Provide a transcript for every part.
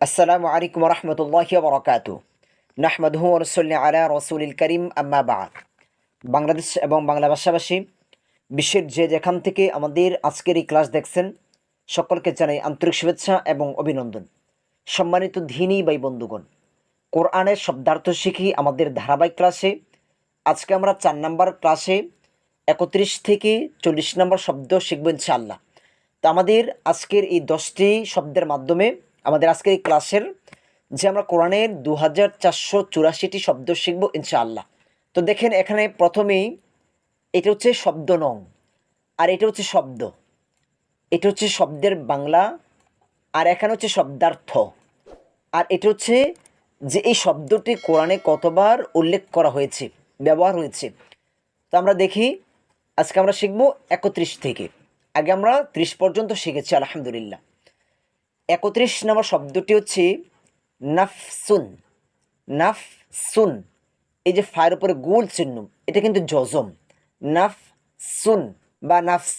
আসসালামু আলাইকুম রহমতুল্লাহ বরকাত নাহমদহু রসুল্লি আলা রসুলিল করিম আম্মা বাদ বাংলাদেশ এবং বাংলা ভাষাভাষী বিশ্বের যে যেখান থেকে আমাদের আজকের এই ক্লাস দেখছেন, সকলকে জানাই আন্তরিক শুভেচ্ছা এবং অভিনন্দন। সম্মানিত ধিনী বাই বন্ধুগণ, কোরআনের শব্দার্থ শিখি আমাদের ধারাবাহিক ক্লাসে। আজকে আমরা চার নাম্বার ক্লাসে একত্রিশ থেকে চল্লিশ নম্বর শব্দ শিখব ইনশাআল্লাহ। তো আমাদের আজকের এই দশটি শব্দের মাধ্যমে আমাদের আজকের এই ক্লাসের যে আমরা কোরআনের দু হাজার চারশো চুরাশিটি শব্দ শিখব, ইনশাআল্লাহ। তো দেখেন, এখানে প্রথমেই এটা হচ্ছে শব্দ নং, আর এটা হচ্ছে শব্দ। এটা হচ্ছে শব্দের বাংলা, আর এখানে হচ্ছে শব্দার্থ। আর এটা হচ্ছে যে এই শব্দটি কোরআনে কতবার উল্লেখ করা হয়েছে, ব্যবহার হয়েছে। তো আমরা দেখি, আজকে আমরা শিখব একত্রিশ থেকে। আগে আমরা ত্রিশ পর্যন্ত শিখেছি, আলহামদুলিল্লাহ। একত্রিশ নম্বর শব্দটি হচ্ছে নাফসুন নাফসুন। এই যে ফায়ের উপরে গোল চিহ্ন, এটা কিন্তু জজম। নাফসুন বা নাফস।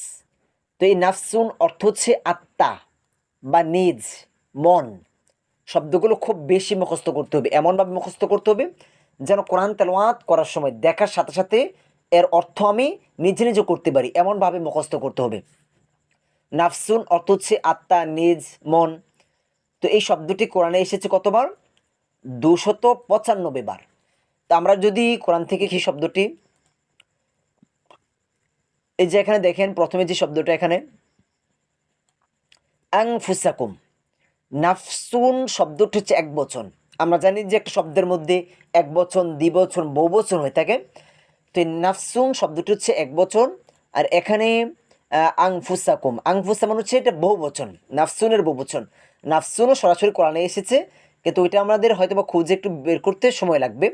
তো এই নাফসুন অর্থ হচ্ছে আত্মা বা নিজ, মন। শব্দগুলো খুব বেশি মুখস্থ করতে হবে, এমনভাবে মুখস্থ করতে হবে যেন কোরআন তেলাওয়াত করার সময় দেখার সাথে সাথে এর অর্থ আমি নিজে নিজে করতে পারি, এমনভাবে মুখস্থ করতে হবে। নাফসুন অর্থ হচ্ছে আত্মা, নিজ, মন। তো এই শব্দটি কোরআনে এসেছে কতবার? দুশত পঁচানব্বই বার। তা আমরা যদি কোরআন থেকে কি শব্দটি, এই যে এখানে দেখেন, প্রথমে যে শব্দটা এখানে আং ফুসাকুম নাফসুন শব্দটি হচ্ছে এক বচন। আমরা জানি যে একটা শব্দের মধ্যে এক বচন দ্বিবচন বহু বচন হয়ে থাকে। তো এই নাফসুন শব্দটি হচ্ছে এক বচন। আর এখানে আংফুসাকুম আংফুসা মানে হচ্ছে এটা বহু বচন, নাফসুনের বহু বচন। নাফসুনও সরাসরি কোরআনে এসেছে, কিন্তু ওইটা আমাদের হয়তো বা খুঁজে একটু বের করতে সময় লাগবে।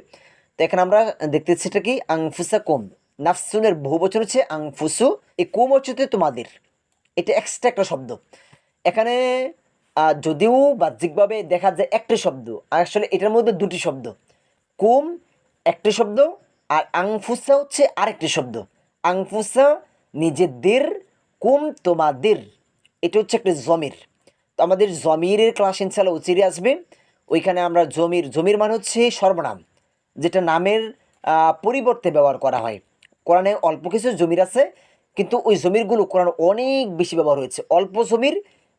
তো এখানে আমরা দেখতেছি এটা কি? আংফুসা কুম। নাফসুনের বহু বচন হচ্ছে আংফুসু এই কুম হচ্ছে তোমাদের। এটা এক্সট্রা একটা শব্দ। এখানে যদিও বাহ্যিকভাবে দেখা যায় একটি শব্দ আসলে এটার মধ্যে দুটি শব্দ। কুম একটি শব্দ, আর আংফুসা হচ্ছে আরেকটি শব্দ। আংফুসা নিজেদের কুম তোমাদের? এটা হচ্ছে একটা জমির। তো আমাদের জমিরের ক্লাস ইনশাল্লাহ উচিরে আসবে। ওইখানে আমরা জমির জমির মানে হচ্ছে সর্বনাম, যেটা নামের পরিবর্তে ব্যবহার করা হয়। কোরআনে অল্প কিছু জমির আছে, কিন্তু ওই জমিরগুলো কোরআন অনেক বেশি ব্যবহার হয়েছে। অল্প জমির,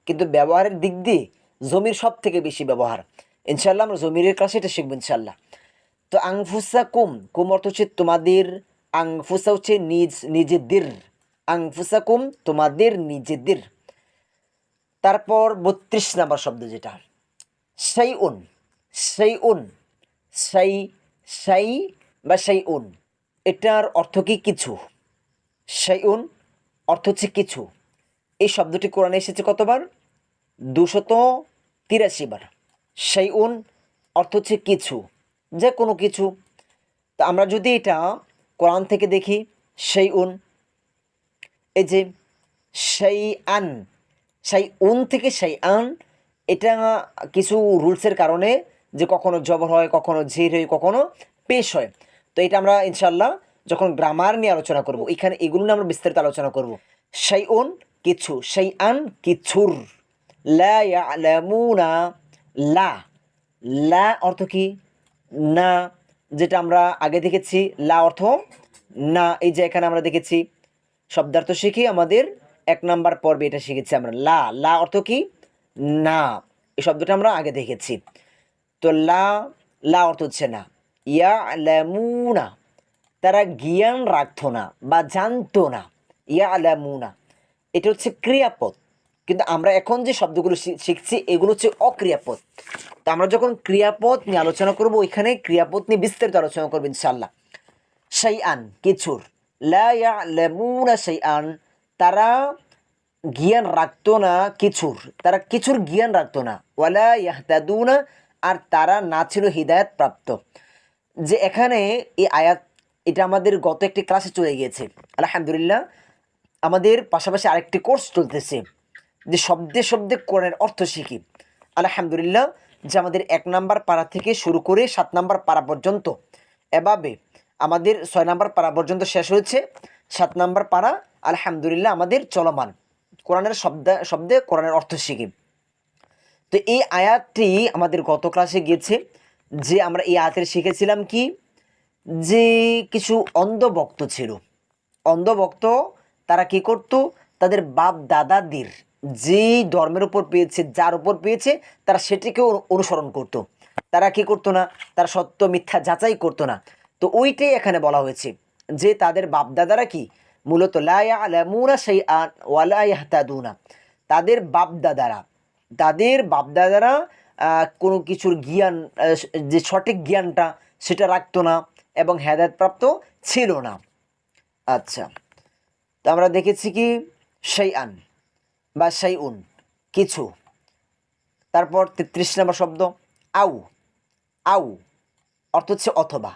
কিন্তু ব্যবহারের দিক দিয়ে জমির সব থেকে বেশি ব্যবহার। ইনশাল্লাহ আমরা জমিরের ক্লাসে এটা শিখব ইনশাল্লাহ তো আংফুসা কুম কুম অর্থ হচ্ছে তোমাদের, আংফুসা হচ্ছে নিজ, নিজেদের। আংফুসা কুম তোমাদের নিজেদের। তারপর বত্রিশ নাম্বার শব্দ যেটা। সেই উন সেই উন সেই সেই বা সেই উন এটার অর্থ কি? কিছু। সেই উন অর্থ হচ্ছে কিছু। এই শব্দটি কোরআনে এসেছে কতবার? দুশত তিরাশি বার। সেই উন অর্থ হচ্ছে কিছু, যে কোনো কিছু। তা আমরা যদি এটা কোরআন থেকে দেখি সেই উন এই যে সেই আন সেই উন থেকে সেই আন এটা কিছু রুলসের কারণে যে কখনো জবর হয়, কখনো ঝির হয়, কখনো পেশ হয়। তো এটা আমরা ইনশাল্লাহ যখন গ্রামার নিয়ে আলোচনা করব, এখানে এগুলো নিয়ে আমরা বিস্তারিত আলোচনা করব। সেই উন কিছু সেই আন কিছুর। লা ইয়ালামুনা লা। লা অর্থ কি? না, যেটা আমরা আগে দেখেছি। লা অর্থ না, এই যে এখানে আমরা দেখেছি। শব্দার্থ শিখি আমাদের এক নাম্বার পর্বে এটা শিখেছি আমরা। লা লা অর্থ কি? না। এই শব্দটা আমরা আগে দেখেছি। তো লা লা অর্থ হচ্ছে না। ইয়া ল্যামুনা তারা জ্ঞান রাখতো না বা জানতো না। ইয়া ল্যামুনা এটা হচ্ছে ক্রিয়াপদ। কিন্তু আমরা এখন যে শব্দগুলো শিখছি, এগুলো হচ্ছে অক্রিয়াপদ। তো আমরা যখন ক্রিয়াপদ নিয়ে আলোচনা করব, ওইখানে ক্রিয়াপদ নিয়ে বিস্তারিত আলোচনা করব ইনশাল্লাহ সেই আন কিছুর লেমুনা সেই আন তারা জ্ঞান রাখতো না কিছুর। তারা কিছুর জ্ঞান রাখতো না। ওয়ালা ইয়াহতাদুনা, আর তারা না ছিল হৃদায়ত প্রাপ্ত। যে এখানে এই আয়াত, এটা আমাদের গত একটি ক্লাসে চলে গিয়েছে। আলহামদুলিল্লাহ, আমাদের পাশাপাশি আরেকটি কোর্স চলতেছে, যে শব্দে শব্দে কোরআনের অর্থ শিখি। আলহামদুলিল্লাহ, যে আমাদের এক নাম্বার পাড়া থেকে শুরু করে সাত নাম্বার পাড়া পর্যন্ত। এভাবে আমাদের ছয় নাম্বার পাড়া পর্যন্ত শেষ হয়েছে। সাত নাম্বার পাড়া, আলহামদুলিল্লাহ, আমাদের চলমান। কোরআনের শব্দ, শব্দে কোরআনের অর্থ শিখি। তো এই আয়াতটি আমাদের গত ক্লাসে গিয়েছে যে আমরা এই আয়াতের শিখেছিলাম কি? যে কিছু অন্ধভক্ত ছিল। অন্ধভক্ত তারা কি করত? তাদের বাপ দাদাদের যেই ধর্মের উপর পেয়েছে, যার উপর পেয়েছে, তারা সেটিকেও অনু- অনুসরণ করত। তারা কি করতো না? তারা সত্য মিথ্যা যাচাই করতো না। তো ওইটাই এখানে বলা হয়েছে যে তাদের বাপ দাদারা কি? মূলত লায়া আলামুনা সেই আন তাদের বাপ দাদারা তাদের বাপ দাদারা কোনো কিছুর জ্ঞান যে সঠিক জ্ঞানটা সেটা রাখতো না এবং হেদায়তপ্রাপ্ত ছিল না। আচ্ছা তো আমরা দেখেছি কি? সেই আন বা সেই উন কিছু। তারপর তেত্রিশ নম্বর শব্দ, আউ। আউ অর্থ হচ্ছে অথবা।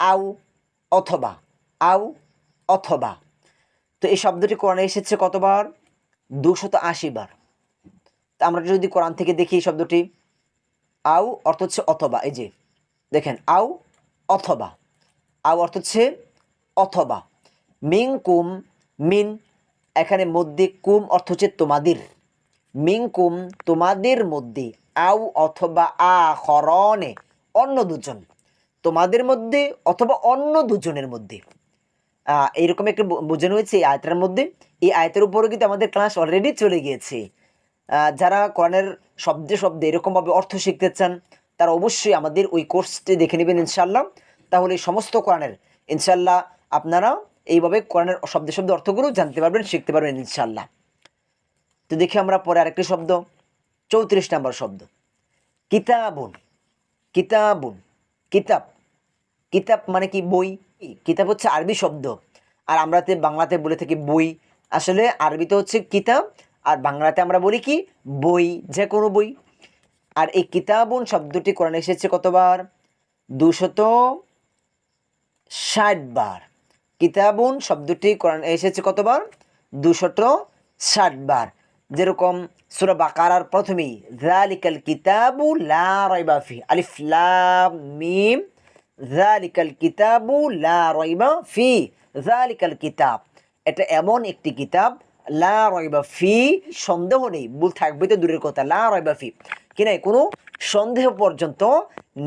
আউ অথবা আউ অথবা। তো এই শব্দটি কোরআনে এসেছে কতবার? দুশত বার। তা আমরা যদি কোরআন থেকে দেখি এই শব্দটি, আউ অর্থ হচ্ছে অথবা, এই যে, দেখেন, আউ অথবা। আউ অর্থ হচ্ছে অথবা। মিং কুম মিন, এখানে মধ্যে কুম অর্থ হচ্ছে তোমাদের। মিং কুম তোমাদের মধ্যে আউ অথবা, আ খরনে অন্য দুজন। তোমাদের মধ্যে অথবা অন্য দুজনের মধ্যে। এইরকম একটা বোঝানো হয়েছে এই আয়তার মধ্যে। এই আয়তের উপরে কিন্তু আমাদের ক্লাস অলরেডি চলে গিয়েছে। যারা কোরআনের শব্দে শব্দে এরকমভাবে অর্থ শিখতে চান, তারা অবশ্যই আমাদের ওই কোর্সটি দেখে নেবেন ইনশাল্লাহ তাহলে এই সমস্ত কোরআনের ইনশাল্লাহ আপনারা এইভাবে কোরআনের শব্দে শব্দ অর্থগুলো জানতে পারবেন, শিখতে পারবেন ইনশাল্লাহ তো দেখি আমরা পরে আরেকটি শব্দ। চৌত্রিশ নম্বর শব্দ। কিতাবুন কিতাবুন। কিতাব। কিতাব মানে কি বই? কিতাব হচ্ছে আরবি শব্দ। আর আমরাতে, বাংলাতে বলে থাকি বই। আসলে আরবিতে হচ্ছে কিতাব, আর বাংলাতে আমরা বলি কি বই যে কোনো বই। আর এই কিতাবুন শব্দটি কোরআনে এসেছে কতবার? দুশত ষাট বার। কিতাবুন শব্দটি কোরআনে এসেছে কতবার? দুশত ষাট বার। যেরকম সুরা বাকারার প্রথমেই জালিকাল কিতাবু লা রাইবা ফি আলিফ, লাম, মিম জালিকাল কিতাবু লা রাইবা ফি জালিকাল কিতাব এটা এমন একটি কিতাব, লা রাইবা ফি সন্দেহ নেই, ভুল থাকবে তো দূরের কথা, লা রাইবা ফি কি নাই, কোনো সন্দেহ পর্যন্ত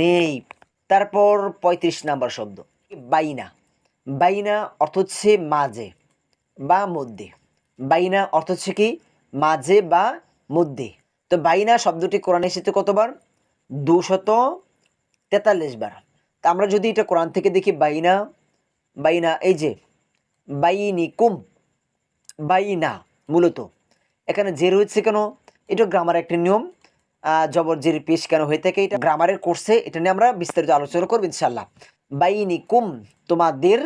নেই। তারপর পঁয়ত্রিশ নাম্বার শব্দ, বাইনা বাইনা অর্থ হচ্ছে মাঝে বা মধ্যে। বাইনা অর্থ হচ্ছে কি? মাঝে বা মধ্যে। তো বাইনা শব্দটি কোরআনে এসেছে কতবার? দুশত তেতাল্লিশ বার। তা আমরা যদি এটা কোরআন থেকে দেখি, বাইনা বাইনা, এই যে বাইনি কুম বাইনা মূলত। এখানে যে রয়েছে কেন? এটা গ্রামার একটি নিয়ম। জবর জের পেশ কেন হয়ে থাকে? এটা গ্রামারের কোর্সে এটা নিয়ে আমরা বিস্তারিত আলোচনা করব ইনশাল্লাহ বাইনি কুম তোমাদের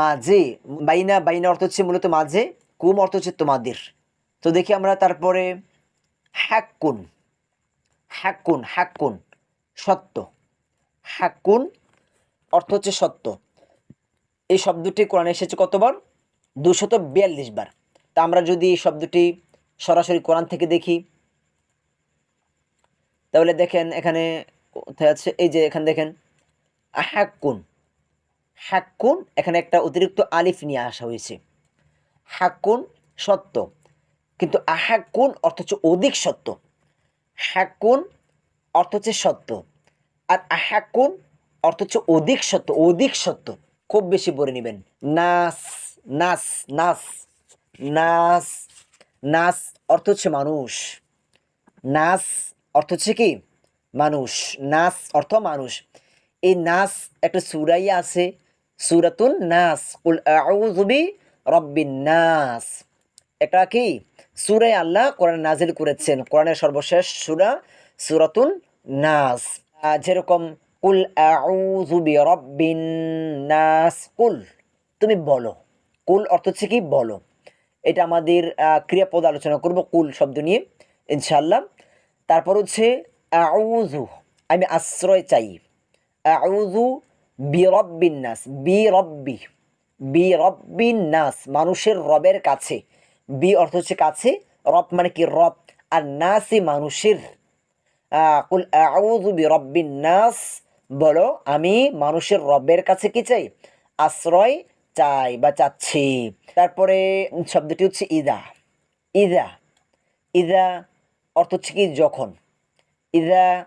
মাঝে। বাইনা বাইনা অর্থ হচ্ছে মূলত মাঝে, কুম অর্থ হচ্ছে তোমাদের। তো দেখি আমরা তারপরে হ্যাকুন হ্যাকুন হ্যাকুন সত্য। হ্যাকুন অর্থ হচ্ছে সত্য। এই শব্দটি কোরআনে এসেছে কতবার? দুশত বিয়াল্লিশ বার। তা আমরা যদি এই শব্দটি সরাসরি কোরআন থেকে দেখি, তাহলে দেখেন এখানে কোথায় আছে? এই যে এখানে দেখেন হ্যাকুন হ্যাকুন এখানে একটা অতিরিক্ত আলিফ নিয়ে আসা হয়েছে। হ্যাকুন সত্য। কিন্তু আহ্যাকুন অর্থ হচ্ছে অধিক সত্য? হ্যাকুন অর্থ হচ্ছে সত্য? আর আহ্যাকুন অর্থ হচ্ছে অধিক সত্য? অধিক সত্য। খুব বেশি পড়ে নেবেন। নাস নাস নাস নাস নাস অর্থ হচ্ছে মানুষ। নাস অর্থ হচ্ছে কি? মানুষ। নাস অর্থ মানুষ। এই নাস একটা সুরাই আছে, সুরাতুন নাস। কুল আউযু রব্বিন নাস। এটা কি? সুরে আল্লাহ কোরআন নাজিল করেছেন। কোরআনের সর্বশেষ সুরা সুরাতুন নাস। যেরকম, কুল নাস। কুল, তুমি বলো। কুল অর্থ হচ্ছে কি? বলো। এটা আমাদের ক্রিয়াপদ আলোচনা করব, কুল শব্দ নিয়ে ইনশাল্লাহ তারপর হচ্ছে আউজু আমি আশ্রয় চাই। আউজু বি রব্বিন নাস। বি রব্বি বি রব্বিন নাস, মানুষের রবের কাছে। বি অর্থ হচ্ছে কাছে, রব মানে কি? রব আর নাসি মানুষের কুল আউযু বি রব্বিন নাস। বলো, আমি মানুষের রবের কাছে কি চাই? আশ্রয় চাই বা চাচ্ছি। তারপরে শব্দটি হচ্ছে ইদা। ইদা। ইদা অর্থ হচ্ছে কি? যখন। ইদা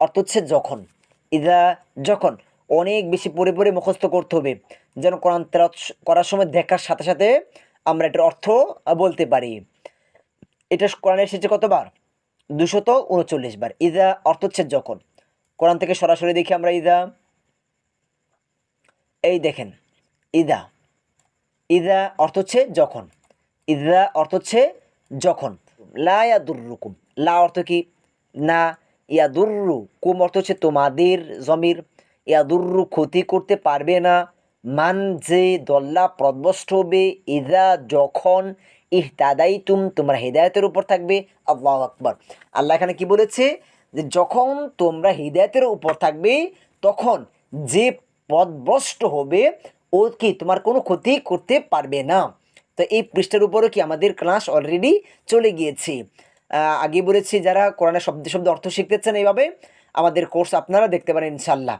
অর্থ হচ্ছে যখন। ইদা যখন। অনেক বেশি পরে পরে মুখস্থ করতে হবে। যেন কোরআন তেলাওয়াত করার সময় দেখার সাথে সাথে আমরা এটার অর্থ বলতে পারি। এটা কোরআনে এসেছে কতবার? দুশত উনচল্লিশ বার। ইদা অর্থ হচ্ছে যখন। কোরআন থেকে সরাসরি দেখি আমরা ইদা। এই দেখেন, ইদা। ইদা অর্থ হচ্ছে যখন। ইদা অর্থ হচ্ছে যখন। লা ইয়াদুররুকুম লা অর্থ কি? না। ইয়াদুররু কুম অর্থ হচ্ছে তোমাদের জমির। ইয়াদুররু ক্ষতি করতে পারবে না। মান যে দল্লা প্রদবষ্ট হবে ইদা যখন ইহতাদাই তুম তোমরা হৃদায়তের উপর থাকবে। আল্লাহ আকবর। আল্লাহ এখানে কি বলেছে? যে যখন তোমরা হৃদায়তের উপর থাকবে, তখন যে পদভ্রষ্ট হবে, ও কি তোমার কোনো ক্ষতি করতে পারবে না। তো এই পৃষ্ঠার উপরও কি আমাদের ক্লাস অলরেডি চলে গিয়েছে। আগে বলেছি যারা কোরআনের শব্দ শব্দ অর্থ শিখতে চান এইভাবে, আমাদের কোর্স আপনারা দেখতে পারেন ইনশাল্লাহ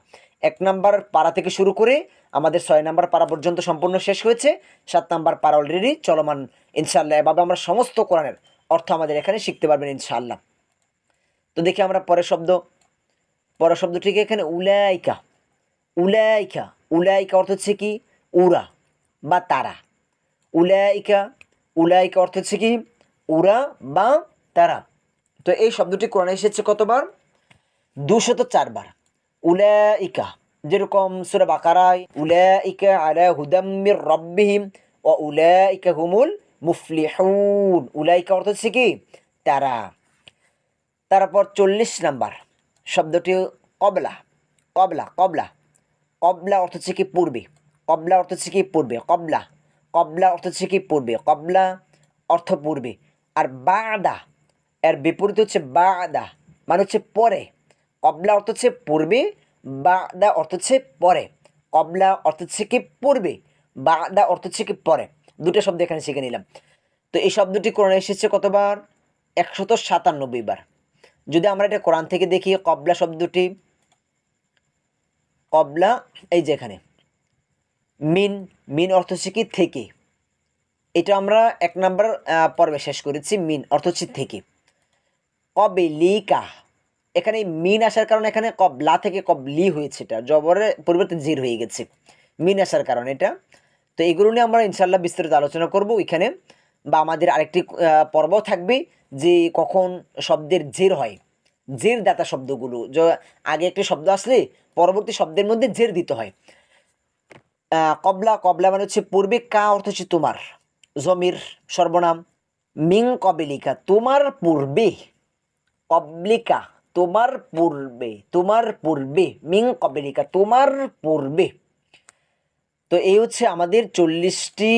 এক নাম্বার পাড়া থেকে শুরু করে আমাদের ছয় নাম্বার পাড়া পর্যন্ত সম্পূর্ণ শেষ হয়েছে। সাত নাম্বার পাড়া অলরেডি চলমান। ইনশাল্লাহ এভাবে আমরা সমস্ত কোরআনের অর্থ আমাদের এখানে শিখতে পারবেন ইনশাল্লাহ তো দেখি আমরা পরের শব্দ। পরের শব্দটিকে এখানে? উলাইকা। উলাইকা। উলাইকা অর্থ হচ্ছে কি? উরা বা তারা। উলাইকা। উলাইকা অর্থ হচ্ছে কি? উরা বা তারা। তো এই শব্দটি কোরআনে এসেছে কতবার? দুশত চারবার। উলাইকা, যেরকম সুরা বাকারায়, উলাইকা আলা হুদাম্মির রব্বিহিম ও উলাইকা হুমুল মুফলিহুন। উলাইকা অর্থ হচ্ছে কি? তারা। তারপর চল্লিশ নাম্বার, শব্দটি কবলা কবলা কবলা। কবলা অর্থ হচ্ছে কি? পূর্বে। কবলা অর্থ হচ্ছে কি? পূর্বে। কবলা। কবলা অর্থ হচ্ছে কি? পূর্বে। কবলা অর্থ পূর্বে। আর বাদা, এর বিপরীত হচ্ছে বাদা মানে হচ্ছে পরে। কবলা অর্থ হচ্ছে পূর্বে, বাদা অর্থ হচ্ছে পরে। কবলা অর্থ হচ্ছে কি পূর্বে, বাদা অর্থ হচ্ছে কি পরে। দুটো শব্দ এখানে শিখে নিলাম। তো এই শব্দটি কোরআনে এসেছে কতবার? একশত সাতানব্বই বার। যদি আমরা এটা কোরআন থেকে দেখি, কবলা শব্দটি, কবলা, এই যে এখানে, মিন মিন অর্থ হচ্ছে কি থেকে। এটা আমরা এক নম্বর পর্বে শেষ করেছি, মিন অর্থ হচ্ছে থেকে। কবে, লিকা এখানে মিন আসার কারণে এখানে কবলা থেকে কবলি হয়েছে এটা। জবরের পরিবর্তে জির হয়ে গেছে। মিন আসার কারণে এটা। তো এগুলো নিয়ে আমরা ইনশাল্লাহ বিস্তারিত আলোচনা করব ওইখানে বা আমাদের আরেকটি পর্ব থাকবে যে কখন শব্দের জের হয়। জের দাতা শব্দগুলো। যে, আগে একটি শব্দ আসলে পরবর্তী শব্দের মধ্যে জের দিতে হয়। কবলা কবলা মানে হচ্ছে পূর্বে কা অর্থ হচ্ছে তোমার। জমির সর্বনাম। মিং কবেলিকা। তোমার পূর্বে কবলিকা। তোমার পূর্বে তোমার পূর্বে, মিং কবেলিকা তোমার পূর্বে। তো এই হচ্ছে আমাদের চল্লিশটি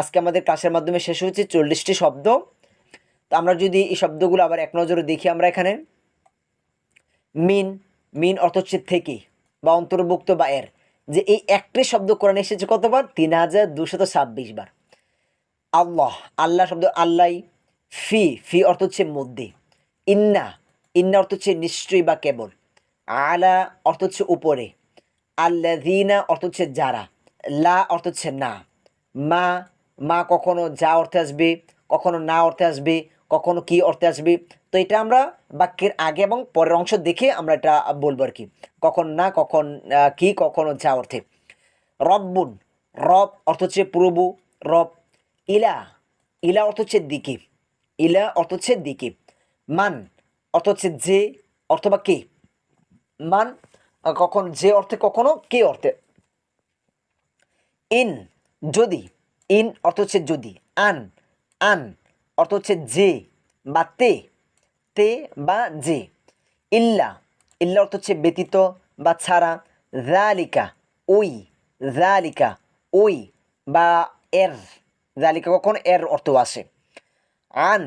আজকে আমাদের ক্লাসের মাধ্যমে শেষ হয়েছে চল্লিশটি শব্দ। তো আমরা যদি এই শব্দগুলো আবার এক নজরে দেখি আমরা এখানে। মিন মিন অর্থ হচ্ছে থেকে বা অন্তর্ভুক্ত বা এর। যে এই একটি শব্দ কোরআনে এসেছে কতবার? তিন হাজার দুশত ছাব্বিশ বার। আল্লাহ আল্লাহ শব্দ আল্লাহ ফি ফি অর্থ হচ্ছে মধ্যে। ইন্না ইন্না অর্থ হচ্ছে নিশ্চয়ই বা কেবল। আলা অর্থ হচ্ছে উপরে। আল্লাদিনা অর্থ হচ্ছে যারা। লা অর্থ হচ্ছে না। মা মা কখনো যা অর্থে আসবে, কখনো না অর্থে আসবে, কখনো কি অর্থে আসবে। তো এটা আমরা বাক্যের আগে এবং পরের অংশ দেখে আমরা এটা বলব আর কি। কখন না, কখন কি, কখনো যা অর্থে। রব্বুন, রব অর্থ হচ্ছে প্রভু, রব। ইলা ইলা অর্থ হচ্ছে দিকে। ইলা অর্থ হচ্ছে দিকে। মান অর্থ হচ্ছে যে অথবা কে। মান কখন, যে অর্থে কখনো, কে অর্থে। ইন, যদি। ইন অর্থ হচ্ছে যদি। আন আন অর্থ হচ্ছে যে বা তে। তে বা যে। ইল্লা ইল্লা অর্থ হচ্ছে ব্যতীত বা ছাড়া। জালিকা ওই জালিকা ওই বা এর। জালিকা কখন, এর অর্থ আসে। আন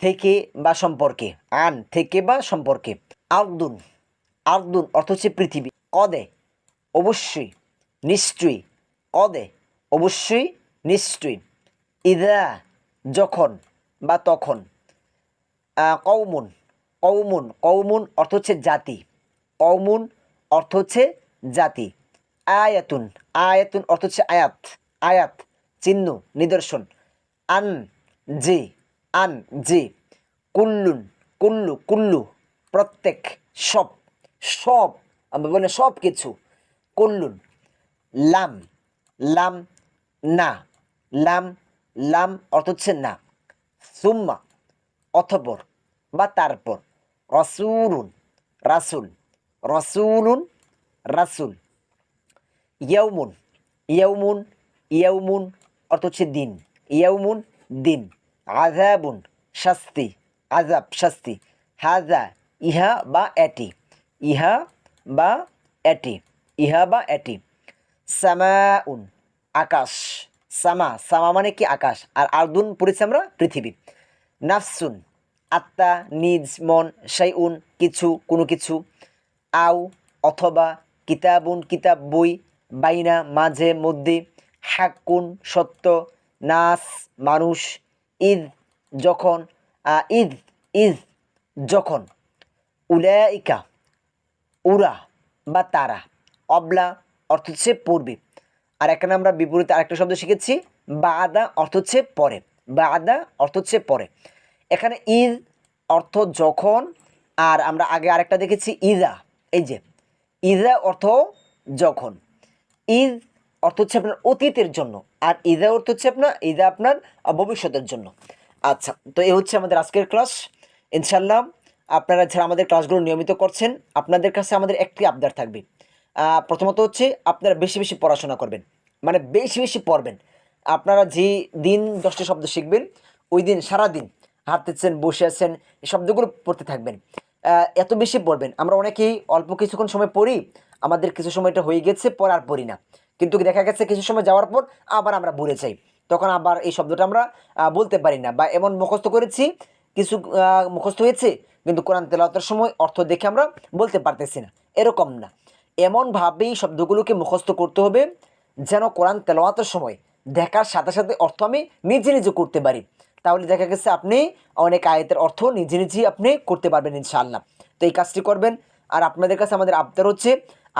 থেকে বা সম্পর্কে, আন থেকে বা সম্পর্কে। আর্দুন আর্দুন অর্থ হচ্ছে পৃথিবী। কদে, অবশ্যই, নিশ্চয়ই। কদে, অবশ্যই, নিশ্চয়ই। ইদা, যখন বা তখন। কৌমুন কৌমুন কৌমুন অর্থ হচ্ছে জাতি। কৌমুন অর্থ হচ্ছে জাতি। আয়াতুন আয়াতুন অর্থ হচ্ছে আয়াত। আয়াত, চিহ্ন, নিদর্শন। আন, যে আন যে কুল্লুন, কুল্লু কুল্লু, প্রত্যেক সব সব আমরা বলি সব কিছু। কুল্লুন, লাম লাম, না। লাম লাম অর্থ হচ্ছে না। সুম্মা অথপর বা তারপর। রসুলুন, রাসুল রসুলুন, রাসুল। ইয়াউমুন ইয়াউমুন ইয়াউমুন অর্থ হচ্ছে দিন। ইয়াউমুন, দিন। আজাবুন শাস্তি আজাব শাস্তি। হাজা ইহা বা এটি। ইহা বা এটি। ইহা বা এটি। সামাউন, আকাশ। সামা সামা মানে কি আকাশ? আর আর্দুন পড়েছি আমরা পৃথিবী। নাফসুন, আত্মা, নিজ, মন, শাইউন, কিছু, কোনো কিছু। আও, অথবা, কিতাবুন, কিতাব, বই, বাইনা, মাঝে, মধ্যে। হাক্কুন, সত্য, নাস, মানুষ ঈদ যখন ঈদ ঈদ যখন, উলাইকা, উরা বা তারা, অবলা অর্থ হচ্ছে পূর্বে। আর এখানে আমরা বিপরীতে আরেকটা শব্দ শিখেছি বা আদা অর্থ হচ্ছে পরে বা আদা অর্থ হচ্ছে পরে। এখানে ঈদ অর্থ যখন, আর আমরা আগে আরেকটা দেখেছি, ইদা, এই যে, ইদা অর্থ যখন ঈদ অর্থ হচ্ছে আপনার অতীতের জন্য। আর ইদা অর্থ হচ্ছে আপনার ইদা আপনার ভবিষ্যতের জন্য। আচ্ছা তো এই হচ্ছে আমাদের আজকের ক্লাস ইনশাল্লাহ আপনারা যারা আমাদের ক্লাসগুলো নিয়মিত করছেন, আপনাদের কাছে আমাদের একটি আবদার থাকবে। প্রথমত হচ্ছে আপনারা বেশি বেশি পড়াশোনা করবেন। মানে বেশি বেশি পড়বেন। আপনারা যে দিন দশটা শব্দ শিখবেন, ওই দিন সারা দিন হাঁটতেছেন, বসে আছেন, এই শব্দগুলো পড়তে থাকবেন। এত বেশি পড়বেন। আমরা অনেকেই অল্প কিছুক্ষণ সময় পড়ি, আমাদের কিছু সময়টা হয়ে গেছে, পড়ার পড়ি না। কিন্তু দেখা গেছে কিছু সময় যাওয়ার পর আবার আমরা ভুলে যাই। তখন আবার এই শব্দটা আমরা বলতে পারি না বা এমন মুখস্থ করেছি, কিছু মুখস্থ হয়েছে, কিন্তু কোরআন তেলাওয়াতের সময় অর্থ দেখে আমরা বলতে পারতেছি না। এরকম না। এমনভাবেই শব্দগুলোকে মুখস্থ করতে হবে, যেন কোরআন তেলাওয়াতের সময় দেখার সাথে সাথে অর্থ আমি নিজে নিজে করতে পারি। তাহলে দেখা গেছে আপনি অনেক আয়তের অর্থ নিজে নিজেই আপনি করতে পারবেন ইনশাআল্লাহ। তো এই কাজটি করবেন। আর আপনাদের কাছে আমাদের আবদার হচ্ছে,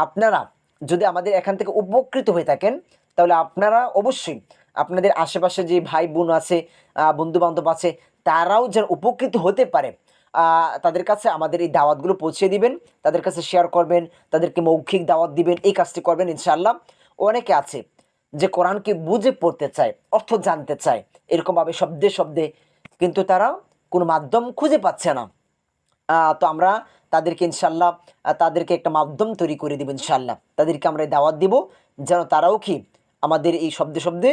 আপনারা যদি আমাদের এখান থেকে উপকৃত হয়ে থাকেন, তাহলে আপনারা অবশ্যই আপনাদের আশেপাশে যে ভাই বোন আছে বন্ধু বান্ধব আছে, তারাও যেন উপকৃত হতে পারে তাদের কাছে আমাদের এই দাওয়াতগুলো পৌঁছে দিবেন, তাদের কাছে শেয়ার করবেন, তাদেরকে মৌখিক দাওয়াত দিবেন, এই কাজটি করবেন ইনশাআল্লাহ। অনেকে আছে যে কোরআনকে বুঝে পড়তে চায়, অর্থ জানতে চায়, এরকমভাবে শব্দে শব্দে, কিন্তু তারা কোনো মাধ্যম খুঁজে পাচ্ছে না। তো আমরা তাদেরকে ইনশাল্লাহ তাদেরকে একটা মাধ্যম তৈরি করে দেবো ইনশাল্লাহ তাদেরকে আমরা দাওয়াত দিব, যেন তারাও কি আমাদের এই শব্দে শব্দে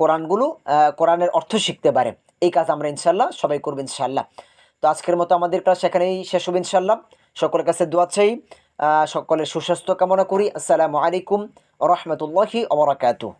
কোরআনগুলো কোরআনের অর্থ শিখতে পারে। এই কাজ আমরা ইনশাল্লাহ সবাই করব ইনশাল্লাহ তো আজকের মতো আমাদের ক্লাস এখানেই শেষ হবে ইনশাল্লাহ সকলের কাছে দোয়া চাই সকলের সুস্বাস্থ্য কামনা করি। আসসালামু আলাইকুম রহমতুল্লাহি ওবরাকাতুহ